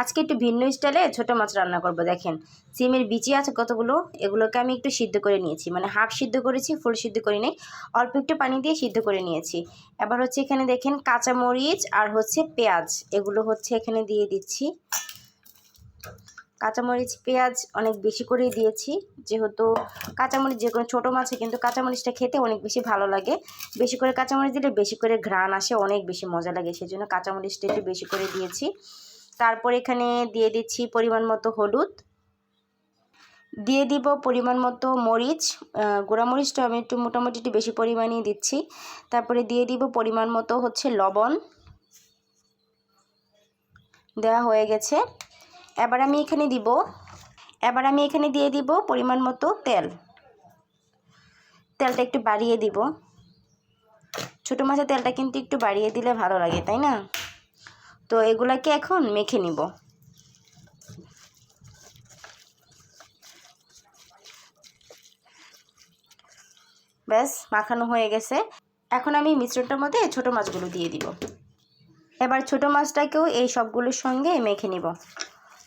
আজকে একটু ভিন্ন স্টাইলে ছোট মাছ রান্না করব, দেখেন। সিমের বিচি আছে কতগুলো, এগুলোকে আমি একটু সিদ্ধ করে নিয়েছি। মানে হাফ সিদ্ধ করেছি, ফুল সিদ্ধ করি নাই, অল্প একটু পানি দিয়ে সিদ্ধ করে নিয়েছি। এবার হচ্ছে এখানে দেখেন কাঁচামরিচ আর হচ্ছে পেঁয়াজ, এগুলো হচ্ছে এখানে দিয়ে দিচ্ছি। কাঁচামরিচ পেঁয়াজ অনেক বেশি করেই দিয়েছি, যেহেতু কাঁচামরিচ যে কোনো ছোটো মাছে কিন্তু কাঁচামরিচটা খেতে অনেক বেশি ভালো লাগে। বেশি করে কাঁচামরিচ দিলে বেশি করে ঘ্রাণ আসে, অনেক বেশি মজা লাগে সেই জন্য কাঁচামরিচটা একটু বেশি করে দিয়েছি। তারপর এখানে দিয়ে দিচ্ছি পরিমাণ মতো হলুদ। দিয়ে দিব পরিমাণ মতো মরিচ। গুঁড়া মরিচটা আমি একটু মোটামুটি একটু বেশি পরিমাণেই দিচ্ছি। তারপরে দিয়ে দিব পরিমাণ মতো হচ্ছে লবণ। দেওয়া হয়ে গেছে। এবার আমি এখানে দিব, এবার আমি এখানে দিয়ে দিব পরিমাণ মতো তেল। তেলটা একটু বাড়িয়ে দিব। ছোটো মাছের তেলটা কিন্তু একটু বাড়িয়ে দিলে ভালো লাগে, তাই না? তো এগুলাকে এখন মেখে নিব। ব্যাস, মাখানো হয়ে গেছে। এখন আমি মিশ্রণটার মধ্যে ছোট মাছগুলো দিয়ে দিব। এবার ছোট মাছটাকেও এই সবগুলোর সঙ্গে মেখে নিব।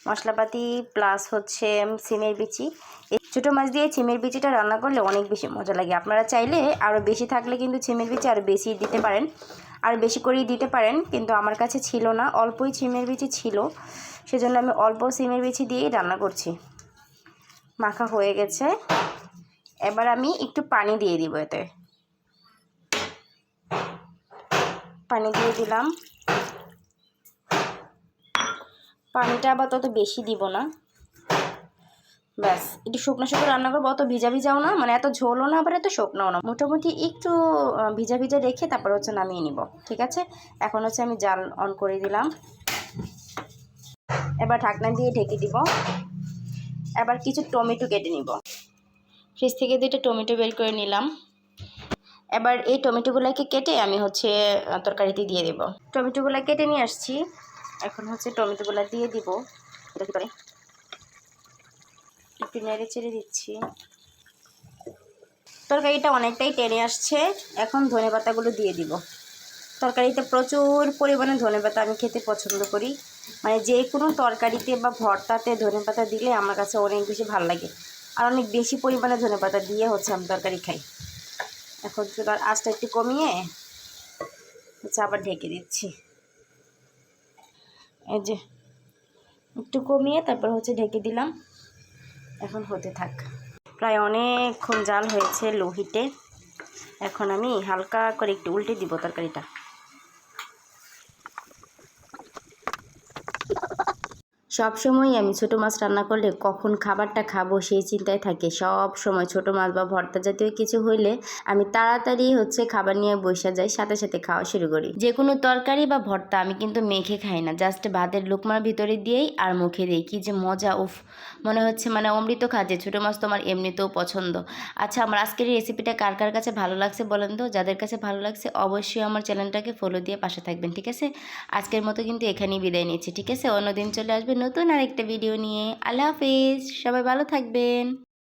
মশলাপাতি প্লাস হচ্ছে সিমের বিচি। ছোটো মাছ দিয়ে সিমের বিচিটা রান্না করলে অনেক বেশি মজা লাগে। আপনারা চাইলে আরও বেশি থাকলে কিন্তু সিমের বিচি আরও বেশি দিতে পারেন, আর বেশি করেই দিতে পারেন, কিন্তু আমার কাছে ছিল না, অল্পই সিমের বিচি ছিল, সেজন্য আমি অল্প সিমের বিচি দিয়েই রান্না করছি। মাখা হয়ে গেছে। এবার আমি একটু পানি দিয়ে দিব এতে। পানি দিয়ে দিলাম। পানিটা আবার তত বেশি দিব না। ব্যাস। একটু শুকনো শুকনো রান্না করব, অত ভিজা ভিজাও না মানে এত ঝোলও না, আবার এত শুকনোও না। মোটামুটি একটু ভিজা ভিজা রেখে তারপর হচ্ছে নামিয়ে নিব, ঠিক আছে? এখন হচ্ছে আমি জাল অন করে দিলাম। এবার ঢাকনা দিয়ে ঢেকে দিব। এবার কিছু টমেটো কেটে নিব। ফ্রিজ থেকে দুইটা টমেটো বের করে নিলাম। এবার এই টমেটোগুলোকে কেটে আমি হচ্ছে তরকারিতে দিয়ে দেব। টমেটোগুলো কেটে নিয়ে আসছি। এখন হচ্ছে টমেটোগুলো দিয়ে দিব। একটু নেড়ে চেড়ে দিচ্ছি। তরকারিটা অনেকটাই টেনে আসছে, এখন ধনে পাতাগুলো দিয়ে দিব। তরকারিতে প্রচুর পরিমাণে ধনে পাতা আমি খেতে পছন্দ করি। মানে যে কোনো তরকারিতে বা ভর্তাতে ধনে পাতা দিলে আমার কাছে অনেক বেশি ভালো লাগে। আর অনেক বেশি পরিমাণে ধনে পাতা দিয়ে হচ্ছে আমি তরকারি খাই। এখন চুলার আঁচটা একটু কমিয়ে হচ্ছে আবার ঢেকে দিচ্ছি। এই যে একটু কমিয়ে তারপর হচ্ছে ঢেকে দিলাম। এখন হতে থাক। প্রায় অনেকক্ষণ জাল হয়েছে লোহিতে। এখন আমি হালকা করে একটু উল্টে দিব তরকারিটা। সব সময় আমি ছোটো মাছ রান্না করলে কখন খাবারটা খাব সেই চিন্তায় থাকে। সব সময় ছোটো মাছ বা ভর্তা জাতীয় কিছু হইলে আমি তাড়াতাড়ি হচ্ছে খাবার নিয়ে বসে যাই, সাথে সাথে খাওয়া শুরু করি। যে কোনো তরকারি বা ভর্তা আমি কিন্তু মেখে খাই না, জাস্ট ভাতের লুকমার ভিতরে দিয়েই আর মুখে দিই। কি যে মজা, উফ! মনে হচ্ছে মানে অমৃত খাজে ছোটো মাছ তো আমার এমনিতেও পছন্দ। আচ্ছা আমার আজকের এই রেসিপিটা কার কার কাছে ভালো লাগছে বলেন তো? যাদের কাছে ভালো লাগছে অবশ্যই আমার চ্যানেলটাকে ফলো দিয়ে পাশে থাকবেন, ঠিক আছে? আজকের মতো কিন্তু এখানেই বিদায় নিচ্ছি, ঠিক আছে? অন্যদিন চলে আসবে নতুন আরেকটা ভিডিও নিয়ে। আল্লাহ হাফিজ সবাই ভালো থাকবেন।